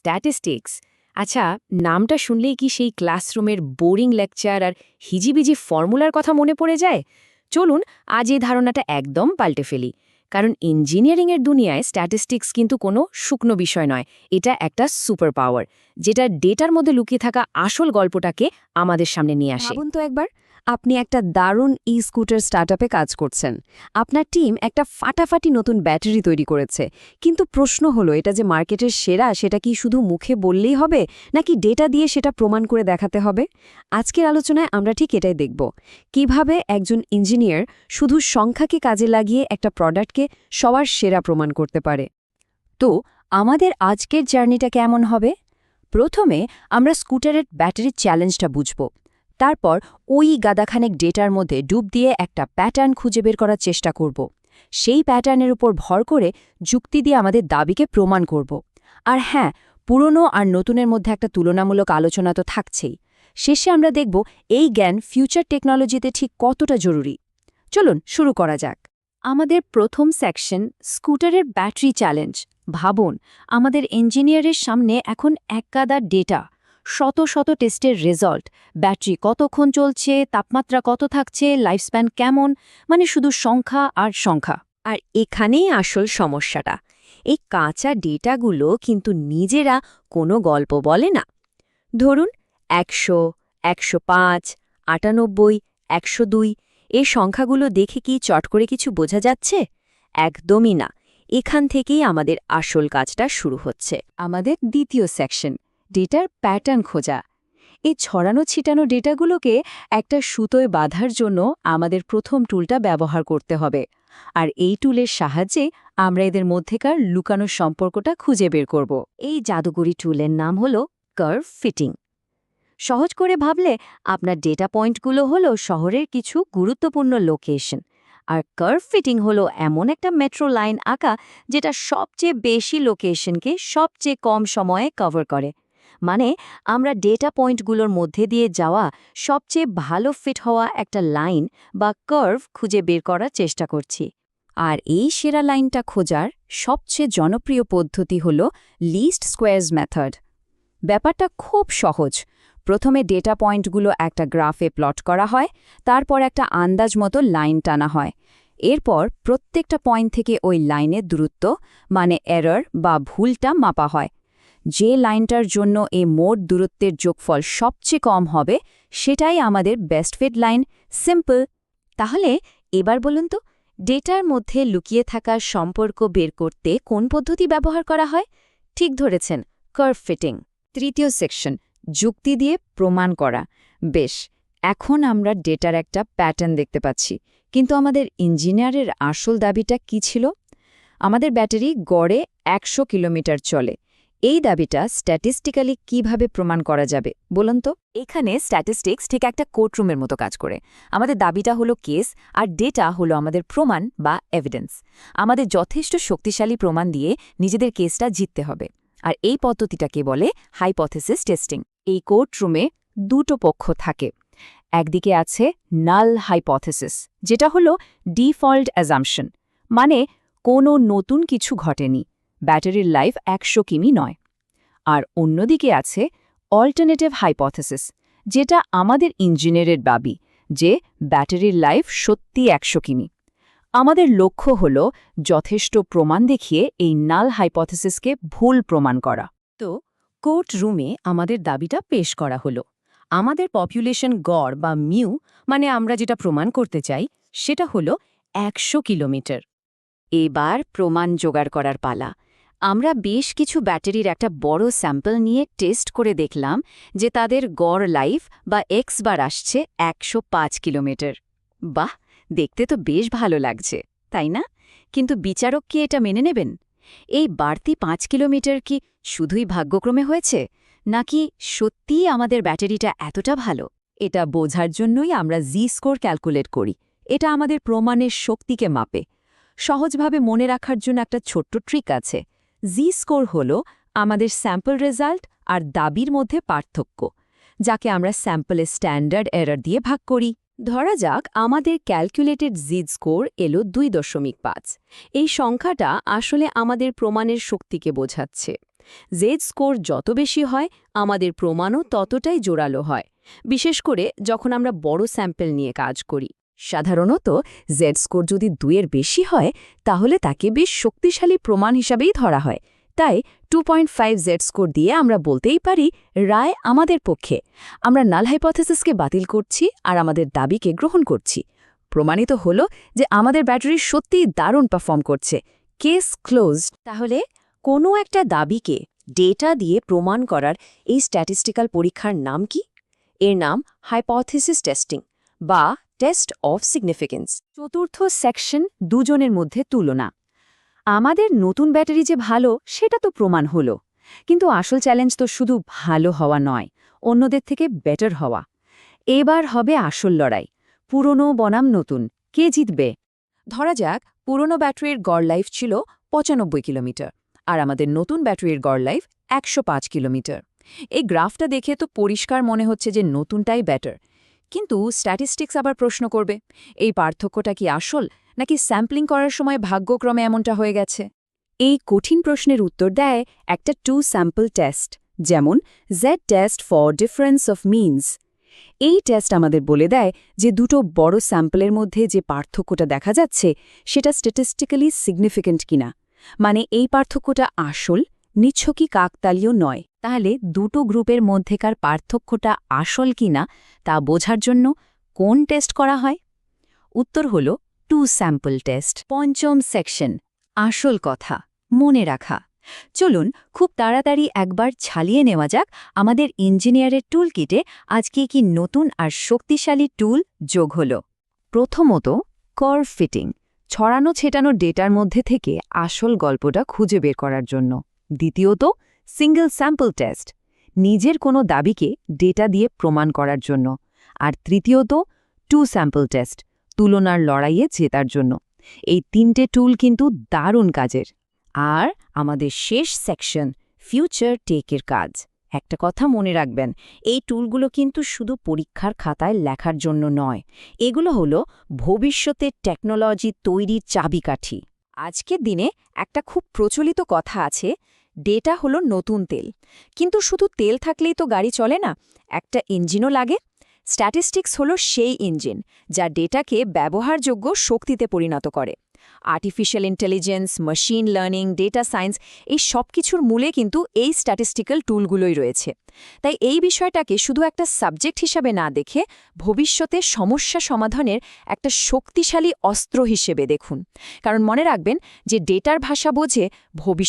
Statistics আচ্ছা নামটা শুনলেই কি সেই ক্লাসরুমের বোরিং লেকচার আর হিজিবিজি ফর্মুলার কথা মনে পড়ে যায়? চলুন, আজ এই ধারণাটা একদম পাল্টে ফেলি। কারণ ইঞ্জিনিয়ারিংয়ের দুনিয়ায় স্ট্যাটিস্টিক্স কিন্তু কোনো শুকনো বিষয় নয়, এটা একটা সুপার পাওয়ার যেটা ডেটার মধ্যে লুকিয়ে থাকা আসল গল্পটাকে আমাদের সামনে নিয়ে আসে। তো একবার। আপনি একটা দারুণ ই স্কুটার স্টার্টআপে কাজ করছেন। আপনার টিম একটা ফাটাফাটি নতুন ব্যাটারি তৈরি করেছে। কিন্তু প্রশ্ন হলো, এটা যে মার্কেটের সেরা, সেটা কি শুধু মুখে বললেই হবে, নাকি ডেটা দিয়ে সেটা প্রমাণ করে দেখাতে হবে? আজকের আলোচনায় আমরা ঠিক এটাই দেখব। কীভাবে একজন ইঞ্জিনিয়ার শুধু সংখ্যাকে কাজে লাগিয়ে একটা প্রোডাক্টকে সবার সেরা প্রমাণ করতে পারে? তো, আমাদের আজকের জার্নিটা কেমন হবে? প্রথমে আমরা স্কুটারের ব্যাটারির চ্যালেঞ্জটা বুঝব। তারপর ওই গাদাখানেক ডেটার মধ্যে ডুব দিয়ে একটা প্যাটার্ন খুঁজে বের করার চেষ্টা করব। সেই প্যাটার্নের উপর ভর করে যুক্তি দিয়ে আমাদের দাবিকে প্রমাণ করব। আর হ্যাঁ পুরনো আর নতুনের মধ্যে একটা তুলনামূলক আলোচনা তো থাকছেই। শেষে আমরা দেখব এই জ্ঞান ফিউচার টেকনোলজিতে ঠিক কতটা জরুরি। চলুন শুরু করা যাক। আমাদের প্রথম সেকশন স্কুটারের ব্যাটারি চ্যালেঞ্জ ভাবুন, আমাদের ইঞ্জিনিয়ারের সামনে এখন এক একগাদা ডেটা শত শত টেস্টের রেজাল্ট। ব্যাটারি কতক্ষণ চলছে তাপমাত্রা কত থাকছে লাইফস্প্যান কেমন মানে শুধু সংখ্যা আর সংখ্যা। আর এখানেই আসল সমস্যাটা। এই কাঁচা ডেটাগুলো কিন্তু নিজেরা কোনো গল্প বলে না। ধরুন একশো একশো পাঁচ আটানব্বই একশো দুই এ সংখ্যাগুলো দেখে কি চট করে কিছু বোঝা যাচ্ছে? একদমই না। এখান থেকেই আমাদের আসল কাজটা শুরু হচ্ছে। আমাদের দ্বিতীয় সেকশন ডেটার প্যাটার্ন খোঁজা। এই ছড়ানো ছিটানো ডেটাগুলোকে একটা সুতোয় বাঁধার জন্য আমাদের প্রথম টুলটা ব্যবহার করতে হবে। আর এই টুলের সাহায্যে আমরা এদের মধ্যেকার লুকানো সম্পর্কটা খুঁজে বের করব। এই জাদুকরি টুলের নাম হল কার্ভ ফিটিং। সহজ করে ভাবলে আপনার ডেটা পয়েন্টগুলো হলো শহরের কিছু গুরুত্বপূর্ণ লোকেশন। আর কার্ভ ফিটিং হলো এমন একটা মেট্রো লাইন আঁকা যেটা সবচেয়ে বেশি লোকেশনকে সবচেয়ে কম সময়ে কভার করে। মানে আমরা ডেটা পয়েন্টগুলোর মধ্যে দিয়ে যাওয়া সবচেয়ে ভালো ফিট হওয়া একটা লাইন বা কার্ভ খুঁজে বের করার চেষ্টা করছি। আর এই সেরা লাইনটা খোঁজার সবচেয়ে জনপ্রিয় পদ্ধতি হল লিস্ট স্কোয়ার্স মেথড ব্যাপারটা খুব সহজ। প্রথমে ডেটা পয়েন্টগুলো একটা গ্রাফে প্লট করা হয়, তারপর একটা আন্দাজ মতো লাইন টানা হয়। এরপর প্রত্যেকটা পয়েন্ট থেকে ওই লাইনের দূরত্ব মানে এরর বা ভুলটা মাপা হয়। যে লাইনটার জন্য এই মোট দূরত্বের যোগফল সবচেয়ে কম হবে, সেটাই আমাদের বেস্ট ফিট লাইন সিম্পল তাহলে এবার বলুন তো, ডেটার মধ্যে লুকিয়ে থাকা সম্পর্ক বের করতে কোন পদ্ধতি ব্যবহার করা হয়? ঠিক ধরেছেন কার্ভ ফিটিং তৃতীয় সেকশন যুক্তি দিয়ে প্রমাণ করা। বেশ, এখন আমরা ডেটার একটা প্যাটার্ন দেখতে পাচ্ছি। কিন্তু আমাদের ইঞ্জিনিয়ারের আসল দাবিটা কি ছিল? আমাদের ব্যাটারি গড়ে একশো কিলোমিটার চলে। এই দাবিটা স্ট্যাটিস্টিক্যালি কীভাবে প্রমাণ করা যাবে, বলুন তো? এখানে স্ট্যাটিস্টিক্স ঠিক একটা কোর্টরুমের মতো কাজ করে। আমাদের দাবিটা হলো কেস আর ডেটা হলো আমাদের প্রমাণ বা এভিডেন্স আমাদের যথেষ্ট শক্তিশালী প্রমাণ দিয়ে নিজেদের কেসটা জিততে হবে। আর এই পদ্ধতিটাকে বলে হাইপথেসিস টেস্টিং এই কোর্টরুমে দুটো পক্ষ থাকে। একদিকে আছে নাল হাইপথেসিস যেটা হলো ডিফল্ট অ্যাজাম্পশন মানে কোনো নতুন কিছু ঘটেনি। ব্যাটারির লাইফ একশো কিমি নয়। আর অন্যদিকে আছে অল্টারনেটিভ হাইপথেসিস, যেটা আমাদের ইঞ্জিনিয়ারের দাবি যে ব্যাটারির লাইফ সত্যি একশো কিমি। আমাদের লক্ষ্য হল যথেষ্ট প্রমাণ দেখিয়ে এই নাল হাইপথেসিসকে ভুল প্রমাণ করা। তো কোর্ট রুমে আমাদের দাবিটা পেশ করা হলো। আমাদের পপুলেশন গড় বা মিউ মানে আমরা যেটা প্রমাণ করতে চাই, সেটা হলো একশো কিলোমিটার। এবার প্রমাণ জোগাড় করার পালা। আমরা বেশ কিছু ব্যাটারির একটা বড় স্যাম্পল নিয়ে টেস্ট করে দেখলাম যে তাদের গড় লাইফ বা এক্স বার আসছে একশো পাঁচ কিলোমিটার। বাহ, দেখতে তো বেশ ভালো লাগছে, তাই না? কিন্তু বিচারক কি এটা মেনে নেবেন? এই বাড়তি পাঁচ কিলোমিটার কি শুধুই ভাগ্যক্রমে হয়েছে? নাকি সত্যিই আমাদের ব্যাটারিটা এতটা ভালো? এটা বোঝার জন্যই আমরা জি স্কোর ক্যালকুলেট করি। এটা আমাদের প্রমাণের শক্তিকে মাপে। সহজভাবে মনে রাখার জন্য একটা ছোট্ট ট্রিক আছে। জি স্কোর হল আমাদের স্যাম্পল রেজাল্ট আর দাবির মধ্যে পার্থক্য, যাকে আমরা স্যাম্পলের স্ট্যান্ডার্ড এরর দিয়ে ভাগ করি। ধরা যাক, আমাদের ক্যালকুলেটেড জিড স্কোর এলো দুই দশমিক পাঁচ। এই সংখ্যাটা আসলে আমাদের প্রমাণের শক্তিকে বোঝাচ্ছে। জেড স্কোর যত বেশি হয়, আমাদের প্রমাণও ততটাই জোরালো হয়। বিশেষ করে যখন আমরা বড় স্যাম্পল নিয়ে কাজ করি। সাধারণত জেড স্কোর যদি দুইয়ের বেশি হয়, তাহলে তাকে বেশ শক্তিশালী প্রমাণ হিসাবেই ধরা হয়। তাই two point five Z score দিয়ে আমরা বলতেই পারি, রায় আমাদের পক্ষে। আমরা নাল হাইপথেসিসকে বাতিল করছি আর আমাদের দাবিকে গ্রহণ করছি। প্রমাণিত হল যে আমাদের ব্যাটারি সত্যিই দারুণ পারফর্ম করছে। Case closed. তাহলে কোনো একটা দাবিকে ডেটা দিয়ে প্রমাণ করার এই স্ট্যাটিস্টিক্যাল পরীক্ষার নাম কি? এর নাম হাইপথেসিস টেস্টিং বা টেস্ট অফ সিগনিফিকেন্স চতুর্থ সেকশন দুজনের মধ্যে তুলনা। আমাদের নতুন ব্যাটারি যে ভালো, সেটা তো প্রমাণ হলো। কিন্তু আসল চ্যালেঞ্জ তো শুধু ভালো হওয়া নয়, অন্যদের থেকে বেটার হওয়া। এবার হবে আসল লড়াই। পুরনো বনাম নতুন, কে জিতবে? ধরা যাক, পুরনো ব্যাটারির গড় লাইফ ছিল পঁচানব্বই কিলোমিটার, আর আমাদের নতুন ব্যাটারির গড় লাইফ একশো পাঁচ কিলোমিটার। এই গ্রাফটা দেখে তো পরিষ্কার মনে হচ্ছে যে নতুনটাই ব্যাটার কিন্তু স্ট্যাটিস্টিক্স আবার প্রশ্ন করবে। এই পার্থক্যটা কি আসল, নাকি স্যাম্পলিং করার সময় ভাগ্যক্রমে এমনটা হয়ে গেছে? এই কঠিন প্রশ্নের উত্তর দেয় একটা টু স্যাম্পল টেস্ট যেমন Z test for difference of means এই টেস্ট আমাদের বলে দেয় যে দুটো বড় স্যাম্পলের মধ্যে যে পার্থক্যটা দেখা যাচ্ছে, সেটা স্ট্যাটিস্টিক্যালি সিগনিফিক্যান্ট কিনা। মানে এই পার্থক্যটা আসল নিচ্ছকি কাকতালীয় নয়। তাহলে দুটো গ্রুপের মধ্যেকার পার্থক্যটা আসল কিনা তা বোঝার জন্য কোন টেস্ট করা হয়? উত্তর হল টু স্যাম্পল টেস্ট পঞ্চম সেকশন আসল কথা। মনে রাখা। চলুন খুব তাড়াতাড়ি একবার ছালিয়ে নেওয়া যাক আমাদের ইঞ্জিনিয়ারের টুল কিটে আজকে কি নতুন আর শক্তিশালী টুল যোগ হল। প্রথমত কর ফিটিং ছড়ানো ছেটানো ডেটার মধ্যে থেকে আসল গল্পটা খুঁজে বের করার জন্য। দ্বিতীয়ত সিঙ্গল স্যাম্পল টেস্ট নিজের কোনো দাবিকে ডেটা দিয়ে প্রমাণ করার জন্য। আর তৃতীয়ত টু স্যাম্পল টেস্ট তুলনার লড়াইয়ে জেতার জন্য। এই তিনটে টুল কিন্তু দারুণ কাজের। আর আমাদের শেষ সেকশন ফিউচার টেকের কাজ। একটা কথা মনে রাখবেন, এই টুলগুলো কিন্তু শুধু পরীক্ষার খাতায় লেখার জন্য নয়, এগুলো হলো ভবিষ্যতের টেকনোলজি তৈরির চাবিকাঠি। আজকের দিনে একটা খুব প্রচলিত কথা আছে ডেটা হলো নতুন তেল। কিন্তু শুধু তেল থাকলেই তো গাড়ি চলে না, একটা ইঞ্জিনও লাগে। স্ট্যাটিস্টিক্স হলো সেই ইঞ্জিন, যা ডেটাকে ব্যবহারযোগ্য শক্তিতে পরিণত করে। Artificial intelligence machine learning data science এই সব কিছুর মূলে কিন্তু এই স্ট্যাটিস্টিক্যাল টুলগুলোই রয়েছে। তাই এই বিষয়টাকে শুধু একটা সাবজেক্ট হিসাবে না দেখে ভবিষ্যতে সমস্যা সমাধানের একটা শক্তিশালী অস্ত্র হিসেবে দেখুন। কারণ মনে রাখবেন যে ডেটার ভাষা বোঝে ভবিষ্যৎ